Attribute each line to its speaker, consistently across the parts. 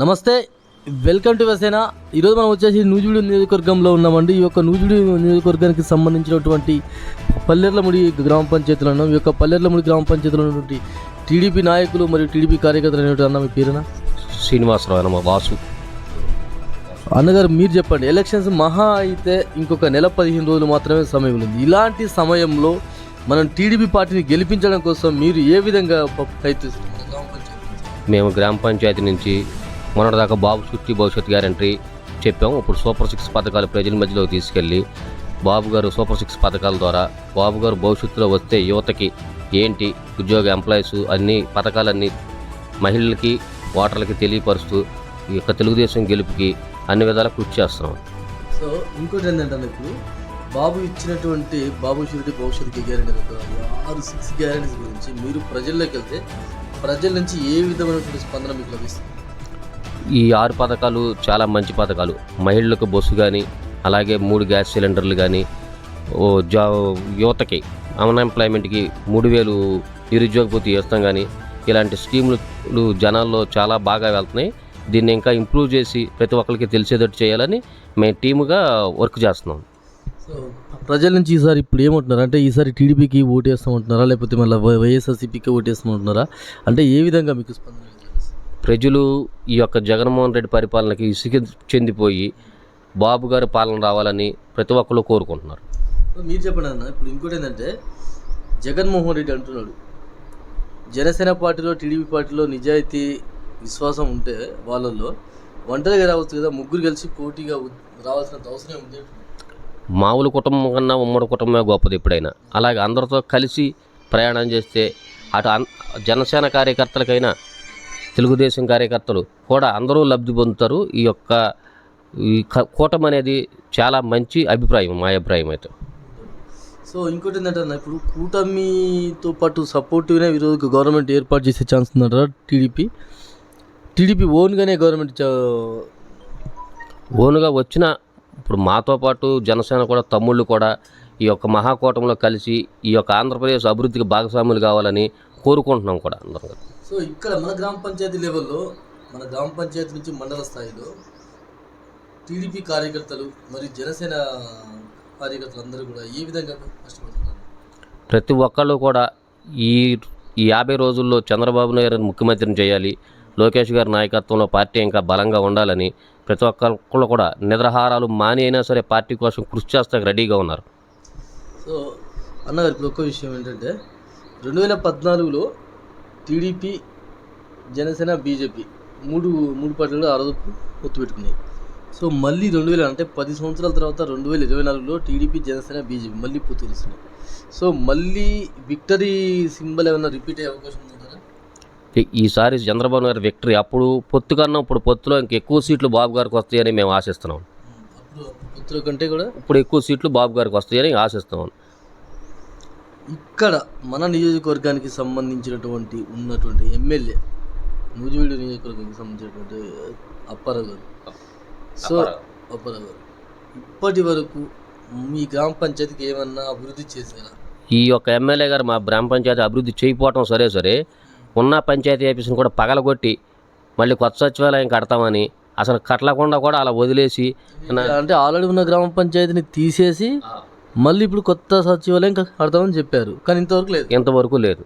Speaker 1: నమస్తే welcome to వసేన ఈరోజు మనం వచ్చేసి నూజివీడు నియోజకవర్గంలో ఉన్నామండి. ఈ యొక్క నూజివీడు నియోజకవర్గానికి సంబంధించినటువంటి పల్లెర్లముడి గ్రామ పంచాయతీలో ఉన్నాం ఈ యొక్క పల్లెర్లముడి గ్రామ పంచాయతీలో ఉన్నటువంటి టీడీపీ నాయకులు మరియు టీడీపీ కార్యకర్తలు అనేటువంటి అన్న మీ పేరున?
Speaker 2: శ్రీనివాసరావు అన్న మా వాసు
Speaker 1: అన్నగారు మీరు చెప్పండి. ఎలక్షన్స్ మహా అయితే ఇంకొక నెల పదిహేను రోజులు మాత్రమే సమయం ఉంది. ఇలాంటి సమయంలో మనం టీడీపీ పార్టీని గెలిపించడం కోసం మీరు ఏ విధంగా ప్రయత్నిస్తున్నారు?
Speaker 2: మేము గ్రామ పంచాయతీ నుంచి మొన్నటిదాకా బాబు సుత్తి భవిష్యత్ గ్యారంటీ చెప్పాము. ఇప్పుడు సూపర్ సిక్స్ పథకాలు ప్రజల మధ్యలోకి తీసుకెళ్ళి బాబు గారు సూపర్ సిక్స్ పథకాల ద్వారా బాబు గారు భవిష్యత్తులో వస్తే యువతకి ఏంటి ఉద్యోగ ఎంప్లాయీస్ అన్ని పథకాలన్నీ మహిళలకి ఓటర్లకి తెలియపరుస్తూ ఈ యొక్క తెలుగుదేశం గెలుపుకి అన్ని విధాలా కృషి చేస్తున్నాం.
Speaker 1: సో ఇంకోటి ఏంటంటే ఇప్పుడు బాబు ఇచ్చినటువంటి బాబు షూరిటీ భవిష్యత్తు గ్యారెంటీ ఆరు సిక్స్ గ్యారెంటీస్ గురించి మీరు ప్రజల్లోకి వెళ్తే ప్రజల నుంచి ఏ విధమైనటువంటి స్పందన మీకు లభిస్తుంది?
Speaker 2: ఈ ఆరు పథకాలు చాలా మంచి పథకాలు. మహిళలకు బస్సు కానీ అలాగే మూడు గ్యాస్ సిలిండర్లు కానీ ఓ జా యువతకి అన్ఎంప్లాయ్మెంట్కి మూడు వేలు నిరుద్యోగ పూర్తి చేస్తాం కానీ ఇలాంటి స్కీములు జనాల్లో చాలా బాగా వెళ్తున్నాయి. దీన్ని ఇంకా ఇంప్రూవ్ చేసి ప్రతి ఒక్కరికి తెలిసేటట్టు చేయాలని మేము టీముగా వర్క్ చేస్తున్నాం.
Speaker 1: ప్రజల నుంచి ఈసారి ఇప్పుడు ఏమంటున్నారు? అంటే ఈసారి టీడీపీకి ఓటేస్తామంటున్నారా? లేకపోతే మళ్ళీ వైఎస్ఆర్సీపీకి ఓటేస్తామంటున్నారా? అంటే ఏ విధంగా మీకు స్పందన
Speaker 2: ప్రజలు ఈ యొక్క జగన్మోహన్ రెడ్డి పరిపాలనకి ఇసుక చెందిపోయి బాబు గారి పాలన రావాలని ప్రతి ఒక్కరు కోరుకుంటున్నారు
Speaker 1: మీరు చెప్పండి అన్న ఇప్పుడు ఇంకోటి ఏంటంటే జగన్మోహన్ రెడ్డి అంటున్నాడు జనసేన పార్టీలో టీడీపీ పార్టీలో నిజాయితీ విశ్వాసం ఉంటే వాళ్ళల్లో ఒంటరిగా రావచ్చు కదా ముగ్గురు కలిసి పోటీగా రావాల్సినంత అవసరం ఉంది.
Speaker 2: మామూలు కుటుంబం కన్నా ఉమ్మడి కుటుంబమే గొప్పది ఎప్పుడైనా అలాగే అందరితో కలిసి ప్రయాణం చేస్తే అటు అన్- జనసేన కార్యకర్తలకైనా తెలుగుదేశం కార్యకర్తలు కూడా అందరూ లబ్ధి పొందుతారు. ఈ యొక్క ఈ కూటమి అనేది చాలా మంచి అభిప్రాయం మా అభిప్రాయం అయితే.
Speaker 1: సో ఇంకోటి ఏంటంటే ఇప్పుడు కూటమితో పాటు సపోర్టివ్నే ఈరోజు గవర్నమెంట్ ఏర్పాటు చేసే ఛాన్స్ ఉందంటారా టీడీపీ. టీడీపీ ఓన్గానే గవర్నమెంట్
Speaker 2: ఓనుగా వచ్చిన ఇప్పుడు మాతో పాటు జనసేన కూడా తమ్ముళ్ళు కూడా ఈ యొక్క మహాకూటమిలో కలిసి ఈ యొక్క ఆంధ్రప్రదేశ్ అభివృద్ధికి భాగస్వాములు కావాలని కోరుకుంటున్నాం కూడా అందరం.
Speaker 1: సో ఇక్కడ మన గ్రామ పంచాయతీ లెవెల్లో మన గ్రామ పంచాయతీ నుంచి మండల స్థాయిలో టీడీపీ కార్యకర్తలు మరియు జనసేన కార్యకర్తలు అందరూ కూడా ఏ విధంగా కష్టపడుతున్నారు?
Speaker 2: ప్రతి ఒక్కళ్ళు కూడా ఈ ఈ యాభై రోజుల్లో చంద్రబాబు నాయుడు ముఖ్యమంత్రిని చేయాలి లోకేష్ గారి నాయకత్వంలో పార్టీ ఇంకా బలంగా ఉండాలని ప్రతి ఒక్కళ్ళు కూడా నిద్రాహారాలు మాని అయినా సరే పార్టీ కోసం కృషి చేస్తానికి రెడీగా ఉన్నారు.
Speaker 1: సో అన్నగారు ఇప్పుడు ఒక్క విషయం ఏంటంటే రెండు వేల పద్నాలుగులో టీడీపీ జనసేన బీజేపీ మూడు మూడు పార్టీలు ఆ రోజు పొత్తు పెట్టుకున్నాయి సో మళ్ళీ రెండు వేల అంటే పది సంవత్సరాల తర్వాత రెండు వేల ఇరవై నాలుగులో టీడీపీ జనసేన బీజేపీ మళ్ళీ పొత్తు వస్తున్నాయి సో మళ్ళీ విక్టరీ సింబల్ ఏమైనా రిపీట్ అయ్యే అవకాశం ఉందంటారా
Speaker 2: ఈ- ఈసారి చంద్రబాబు నాయుడు విక్టరీ అప్పుడు పొత్తు కన్నా ఇప్పుడు పొత్తులో ఇంకా ఎక్కువ సీట్లు బాబు గారికి వస్తాయని మేము ఆశిస్తున్నాం.
Speaker 1: పొత్తుల కంటే కూడా
Speaker 2: ఇప్పుడు ఎక్కువ సీట్లు బాబు గారికి వస్తాయని ఆశిస్తున్నాం.
Speaker 1: ఇక్కడ మన నియోజకవర్గానికి సంబంధించినటువంటి ఉన్నటువంటి ఎమ్మెల్యే నూజివీడు నియోజకవర్గానికి సంబంధించినటువంటి అప్పారావు గారు. సో అప్పారావు గారు ఇప్పటి వరకు మీ గ్రామ పంచాయతీకి ఏమన్నా అభివృద్ధి చేశారా?
Speaker 2: ఈ యొక్క ఎమ్మెల్యే గారు మా గ్రామ పంచాయతీ అభివృద్ధి చేయకపోవటం సరే సరే ఉన్న పంచాయతీ ఆఫీసుని కూడా పగలగొట్టి మళ్ళీ కొత్త సచివాలయం కడతామని అసలు కట్టకుండా కూడా అలా వదిలేసి
Speaker 1: అంటే ఆల్రెడీ ఉన్న గ్రామ పంచాయతీని తీసేసి మళ్ళీ ఇప్పుడు కొత్త సచివాలయం కడతామని చెప్పారు. కానీ ఇంతవరకు లేదు.
Speaker 2: ఇంతవరకు లేదు.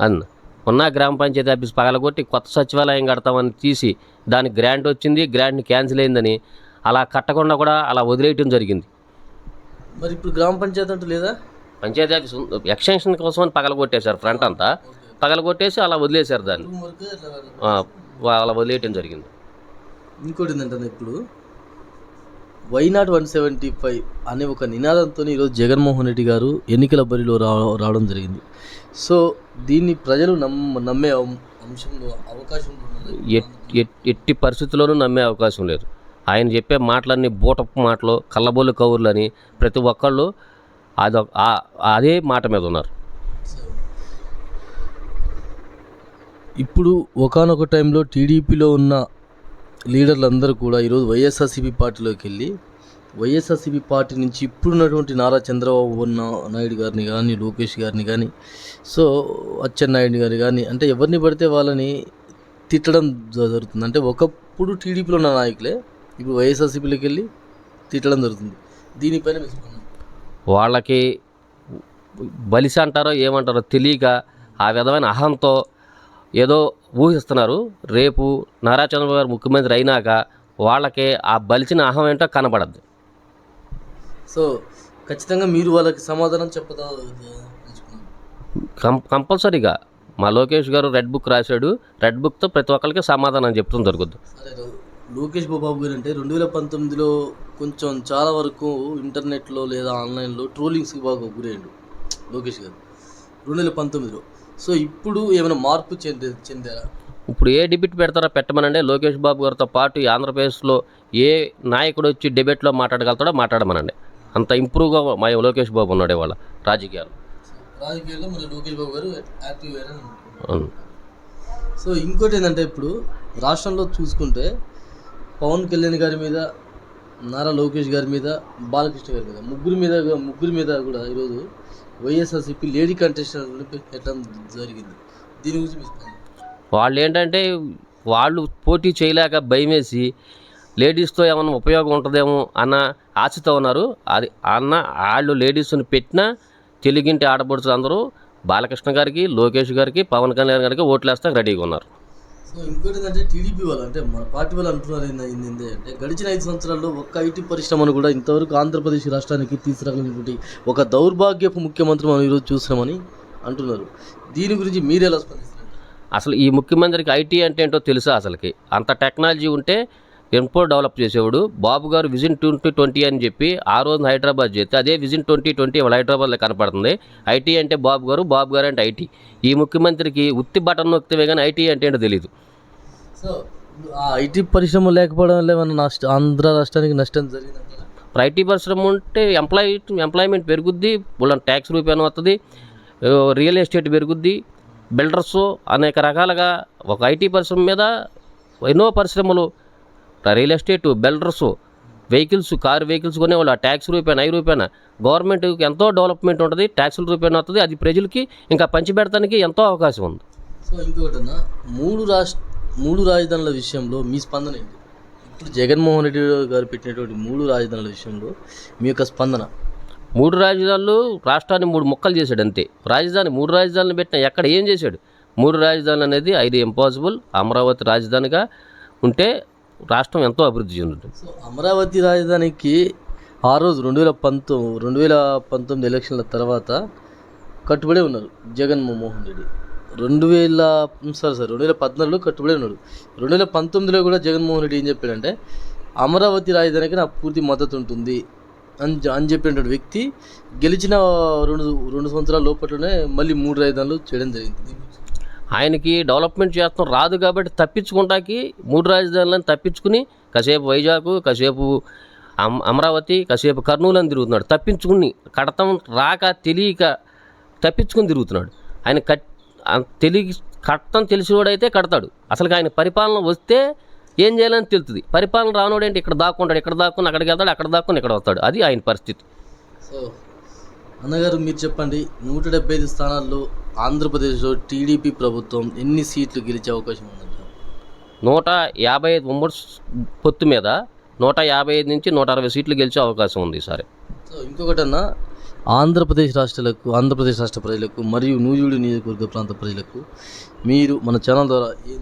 Speaker 2: అన్న? ఉన్న గ్రామ పంచాయతీ ఆఫీస్ పగలగొట్టి కొత్త సచివాలయం కడతామని తీసి దానికి గ్రాంట్ వచ్చింది గ్రాంట్ క్యాన్సిల్ అయిందని అలా కట్టకుండా కూడా అలా వదిలేయటం జరిగింది.
Speaker 1: మరి ఇప్పుడు గ్రామ పంచాయతీ అంటూ లేదా?
Speaker 2: పంచాయతీ ఆఫీస్. ఎక్స్టెన్షన్ కోసం అని పగలగొట్టేశారు ఫ్రంట్ అంతా. పగలగొట్టేసి అలా వదిలేశారు దాన్ని. అలా వదిలేయటం జరిగింది.
Speaker 1: ఇంకోటి ఏంటంటే ఇప్పుడు why not one seventy five అనే ఒక నినాదంతో ఈరోజు జగన్మోహన్ రెడ్డి గారు ఎన్నికల బరిలో రా రావడం జరిగింది. సో దీన్ని ప్రజలు నమ్మ నమ్మే అంశంలో అవకాశం
Speaker 2: ఎట్టి పరిస్థితుల్లోనూ నమ్మే అవకాశం లేదు. ఆయన చెప్పే మాటలన్నీ బూటపు మాటలు కళ్ళబొల్లు కవుర్లు అని ప్రతి ఒక్కళ్ళు అదొక ఆ- అదే మాట మీద ఉన్నారు.
Speaker 1: ఇప్పుడు ఒకానొక టైంలో టీడీపీలో ఉన్న లీడర్లందరూ కూడా ఈరోజు వైఎస్ఆర్సీపీ పార్టీలోకి వెళ్ళి వైఎస్ఆర్సీపీ పార్టీ నుంచి ఇప్పుడున్నటువంటి నారా చంద్రబాబు నాయుడు గారిని కానీ లోకేష్ గారిని కానీ సో అచ్చెన్నాయుడు గారిని కానీ అంటే ఎవరిని పడితే వాళ్ళని తిట్టడం జరుగుతుంది. అంటే ఒకప్పుడు టీడీపీలో ఉన్న నాయకులే ఇప్పుడు వైఎస్ఆర్సీపీలోకి వెళ్ళి తిట్టడం జరుగుతుంది. దీనిపైన
Speaker 2: వాళ్ళకి బలిసి అంటారో ఏమంటారో తెలియక ఆ విధమైన అహంతో ఏదో ఊహిస్తున్నారు. రేపు నారా చంద్రబాబు గారు ముఖ్యమంత్రి అయినాక వాళ్ళకి ఆ బలిసిన అహం ఏంటో కనబడద్దు
Speaker 1: సో ఖచ్చితంగా మీరు వాళ్ళకి సమాధానం చెప్పదా?
Speaker 2: కం కంపల్సరీగా. మా లోకేష్ గారు రెడ్ బుక్ రాశాడు. రెడ్ బుక్తో ప్రతి ఒక్కరికి సమాధానం చెప్తుంది దొరుకుద్ది
Speaker 1: లోకేష్ బాబు గారు అంటే రెండు వేల పంతొమ్మిదిలో కొంచెం చాలా వరకు ఇంటర్నెట్లో లేదా ఆన్లైన్లో ట్రోలింగ్స్కి బాగా గురయ్యాడు లోకేష్ గారు. రెండు వేల పంతొమ్మిదిలో. సో ఇప్పుడు ఏమైనా మార్పు చెందే చెందారా
Speaker 2: ఇప్పుడు ఏ డిబేట్ పెడతారో పెట్టమనండి లోకేష్ బాబు గారితో పాటు ఈ ఆంధ్రప్రదేశ్లో ఏ నాయకుడు వచ్చి డిబేట్లో మాట్లాడగలుగుతాడో మాట్లాడమనండి అంత ఇంప్రూవ్గా మా లోకేష్ బాబు ఉన్నాడు ఇవాళ రాజకీయాలు
Speaker 1: రాజకీయాల్లో మన లోకేష్ బాబు గారు యాక్టివ్.
Speaker 2: అవును.
Speaker 1: సో ఇంకోటి ఏంటంటే ఇప్పుడు రాష్ట్రంలో చూసుకుంటే పవన్ కళ్యాణ్ గారి మీద నారా లోకేష్ గారి మీద బాలకృష్ణ గారి మీద ముగ్గురు మీద ముగ్గురు మీద కూడా ఈరోజు వైఎస్ఆర్సీపీ లేడీ కంటెస్టెంట్లు పెట్టడం జరిగింది. దీని గురించి
Speaker 2: వాళ్ళు ఏంటంటే వాళ్ళు పోటీ చేయలేక భయమేసి లేడీస్తో ఏమైనా ఉపయోగం ఉంటుందేమో అన్న ఆశతో ఉన్నారు. అది అన్న వాళ్ళు లేడీస్ని పెట్టినా తెలుగింటి ఆడపడుచులు అందరూ బాలకృష్ణ గారికి లోకేష్ గారికి పవన్ కళ్యాణ్ గారికి ఓట్లేస్తా రెడీగా ఉన్నారు.
Speaker 1: సో ఇంకోటి ఏంటంటే టీడీపీ వాళ్ళు అంటే మన పార్టీ వాళ్ళు అంటున్నారు ఏంది- అంటే గడిచిన ఐదు సంవత్సరాల్లో ఒక్క ఐటీ పరిశ్రమను కూడా ఇంతవరకు ఆంధ్రప్రదేశ్ రాష్ట్రానికి తీసుకురాగలిగినటువంటి ఒక దౌర్భాగ్యపు ముఖ్యమంత్రి మనం ఈరోజు చూసామని అంటున్నారు. దీని గురించి మీరు ఎలా స్పందిస్తారు?
Speaker 2: అసలు ఈ ముఖ్యమంత్రికి ఐటీ అంటే ఏంటో తెలుసా అసలుకి? అంత టెక్నాలజీ ఉంటే ఎంపో డెవలప్ చేసేవాడు. బాబు గారు విజన్ ట్వంటీ ట్వంటీ అని చెప్పి ఆ రోజు హైదరాబాద్ చేస్తే అదే విజన్ ట్వంటీ ట్వంటీ వాళ్ళ హైదరాబాద్లో కనపడుతుంది. ఐటీ అంటే బాబు గారు బాబు గారు అంటే ఐటీ ఈ ముఖ్యమంత్రికి ఉత్తి బటన్ నొక్కితే కానీ ఐటీ అంటే ఏంటో తెలియదు
Speaker 1: సో ఐటీ పరిశ్రమ లేకపోవడం వల్ల ఏమన్నా నష్టం ఆంధ్ర రాష్ట్రానికి నష్టం
Speaker 2: ఇప్పుడు ఐటీ పరిశ్రమ ఉంటే ఎంప్లాయ్ ఎంప్లాయ్మెంట్ పెరుగుద్ది వాళ్ళ ట్యాక్స్ రూపాయన వస్తుంది రియల్ ఎస్టేట్ పెరుగుద్ది బిల్డర్స్ అనేక రకాలుగా ఒక ఐటీ పరిశ్రమ మీద ఎన్నో పరిశ్రమలు real estate builders vehicles car vehicles కొనేవాళ్ళు. ఆ ట్యాక్స్ రూపాయన ఐదు రూపాయన గవర్నమెంట్కి ఎంతో డెవలప్మెంట్ ఉంటుంది ట్యాక్సుల రూపాయన వస్తుంది అది ప్రజలకి ఇంకా పంచిపెడతానికి ఎంతో అవకాశం ఉంది.
Speaker 1: సో ఇంకొకటన్నా మూడు రాష్ట్ర మూడు రాజధానుల విషయంలో మీ స్పందన ఏంటి? ఇప్పుడు జగన్మోహన్ రెడ్డి గారు పెట్టినటువంటి మూడు రాజధానుల విషయంలో మీ యొక్క స్పందన?
Speaker 2: మూడు రాజధానులు రాష్ట్రాన్ని మూడు ముక్కలు చేశాడు అంతే. రాజధాని మూడు రాజధానులు పెట్టిన ఎక్కడ ఏం చేశాడు? మూడు రాజధానులు అనేది ఐదు ఇంపాసిబుల్ అమరావతి రాజధానిగా ఉంటే రాష్ట్రం ఎంతో అభివృద్ధి చెందుతుంది.
Speaker 1: సో అమరావతి రాజధానికి ఆ రోజు రెండు వేల పంతొమ్మిది రెండు వేల పంతొమ్మిది ఎలక్షన్ల తర్వాత కట్టుబడి ఉన్నారు జగన్మోహన్ రెడ్డి. రెండు వేల సారీ సార్ రెండు వేల పద్నాలుగులో కట్టుబడి ఉన్నాడు. రెండు వేల పంతొమ్మిదిలో కూడా జగన్మోహన్ రెడ్డి ఏం చెప్పాడంటే అమరావతి రాజధానికి నా పూర్తి మద్దతు ఉంటుంది అని అని చెప్పినటువంటి వ్యక్తి గెలిచిన రెండు రెండు సంవత్సరాల లోపలనే మళ్ళీ మూడు రాజధానులు చేయడం జరిగింది.
Speaker 2: ఆయనకి డెవలప్మెంట్ చేస్తాం రాదు కాబట్టి తప్పించుకుంటాకి మూడు రాజధానులను తప్పించుకుని కాసేపు వైజాగ్ కాసేపు అమరావతి కాసేపు కర్నూలు అని తిరుగుతున్నాడు. తప్పించుకుని కడతాం రాక తెలియక తప్పించుకుని తిరుగుతున్నాడు. ఆయన కట్ తెలియ కట్టం తెలిసినోడైతే కడతాడు. అసలు ఆయన పరిపాలన వస్తే ఏం చేయాలని తెలుస్తుంది. పరిపాలన రానోడేంటి? ఇక్కడ దాక్కుంటాడు ఇక్కడ దాక్కుని అక్కడికి వెళ్తాడు అక్కడ దాక్కుని ఇక్కడ వస్తాడు. అది ఆయన పరిస్థితి.
Speaker 1: సో అన్నగారు మీరు చెప్పండి నూట డెబ్బై ఐదు స్థానాల్లో ఆంధ్రప్రదేశ్లో టీడీపీ ప్రభుత్వం ఎన్ని సీట్లు గెలిచే అవకాశం ఉందంటారు
Speaker 2: నూట యాభై ఐదు ఉమ్మడి పొత్తు మీద నూట యాభై ఐదు నుంచి నూట అరవై సీట్లు గెలిచే అవకాశం ఉంది ఈసారి.
Speaker 1: సో ఇంకొకటన్నా ఆంధ్రప్రదేశ్ రాష్ట్రాలకు ఆంధ్రప్రదేశ్ రాష్ట్ర ప్రజలకు మరియు నూజివీడు నియోజకవర్గ ప్రాంత ప్రజలకు మీరు మన ఛానల్ ద్వారా ఏం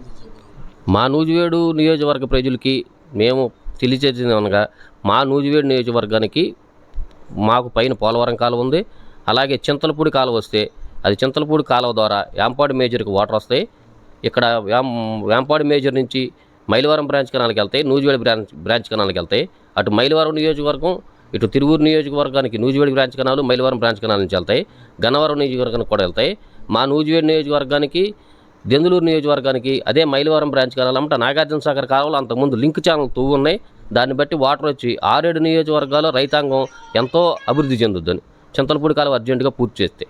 Speaker 2: మా నూజివేడు నియోజకవర్గ ప్రజలకి మేము తెలియచేసింది అనగా మా నూజివేడు నియోజకవర్గానికి మాకు పైన పోలవరం కాలువ ఉంది. అలాగే చింతలపూడి కాలువ వస్తే అది చింతలపూడి కాలువ ద్వారా వేంపాడు మేజర్కి వాటర్ వస్తాయి. ఇక్కడ వ్యాం మేజర్ నుంచి మైలవరం బ్రాంచ్ కెనాల్కి వెళ్తాయి నూజివేడి బ్రాంచ్ బ్రాంచ్ కెనాల్కి వెళ్తాయి. అటు మైలవరం నియోజకవర్గం ఇటు తిరువూరు నియోజకవర్గానికి Nuzvid branch canal Mylavaram branch canal నుంచి వెళ్తాయి. గన్నవరం నియోజకవర్గానికి కూడా వెళ్తాయి. మా నూజివేడి నియోజకవర్గానికి దెందులూరు నియోజకవర్గానికి అదే మైలవరం బ్రాంచ్ కావాలి నాగార్జున సాగర్ కాలువలు అంతకుముందు లింక్ ఛానల్ తవ్వు ఉన్నాయి. దాన్ని బట్టి వాటర్ వచ్చి ఆరేడు నియోజకవర్గాల్లో రైతాంగం ఎంతో అభివృద్ధి చెందుద్దని చింతలపూడి కాలువ అర్జెంటుగా పూర్తి చేస్తే.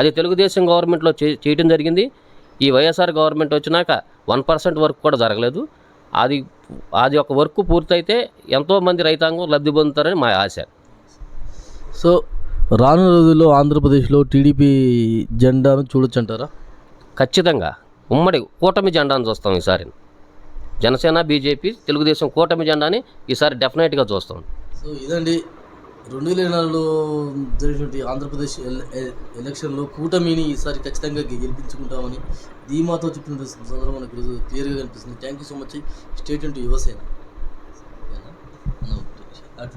Speaker 2: అది తెలుగుదేశం గవర్నమెంట్లో చే చేయటం జరిగింది. ఈ వైఎస్ఆర్ గవర్నమెంట్ వచ్చినాక వన్ పర్సెంట్ వర్క్ కూడా జరగలేదు. అది అది ఒక వర్క్ పూర్తయితే ఎంతోమంది రైతాంగం లబ్ధి పొందుతారని మా ఆశ.
Speaker 1: సో రానున్న రోజుల్లో ఆంధ్రప్రదేశ్లో టీడీపీ జెండాను చూడొచ్చు అంటారా
Speaker 2: ఖచ్చితంగా ఉమ్మడి కూటమి జెండాను చూస్తాం ఈసారి. జనసేన బీజేపీ తెలుగుదేశం కూటమి జెండాని ఈసారి డెఫినెట్గా చూస్తాం.
Speaker 1: సో ఇదండి రెండు వేల ఇరవై నాలుగులో జరిగినటువంటి ఆంధ్రప్రదేశ్ ఎలక్షన్లో కూటమిని ఈసారి ఖచ్చితంగా గెలిపించుకుంటామని ధీమాతో చెప్పిన సందర్భం మనకు ఈరోజు క్లియర్గా కనిపిస్తుంది. Thank you so much. State అంటూ యువసేన. ఓకేనా? అటు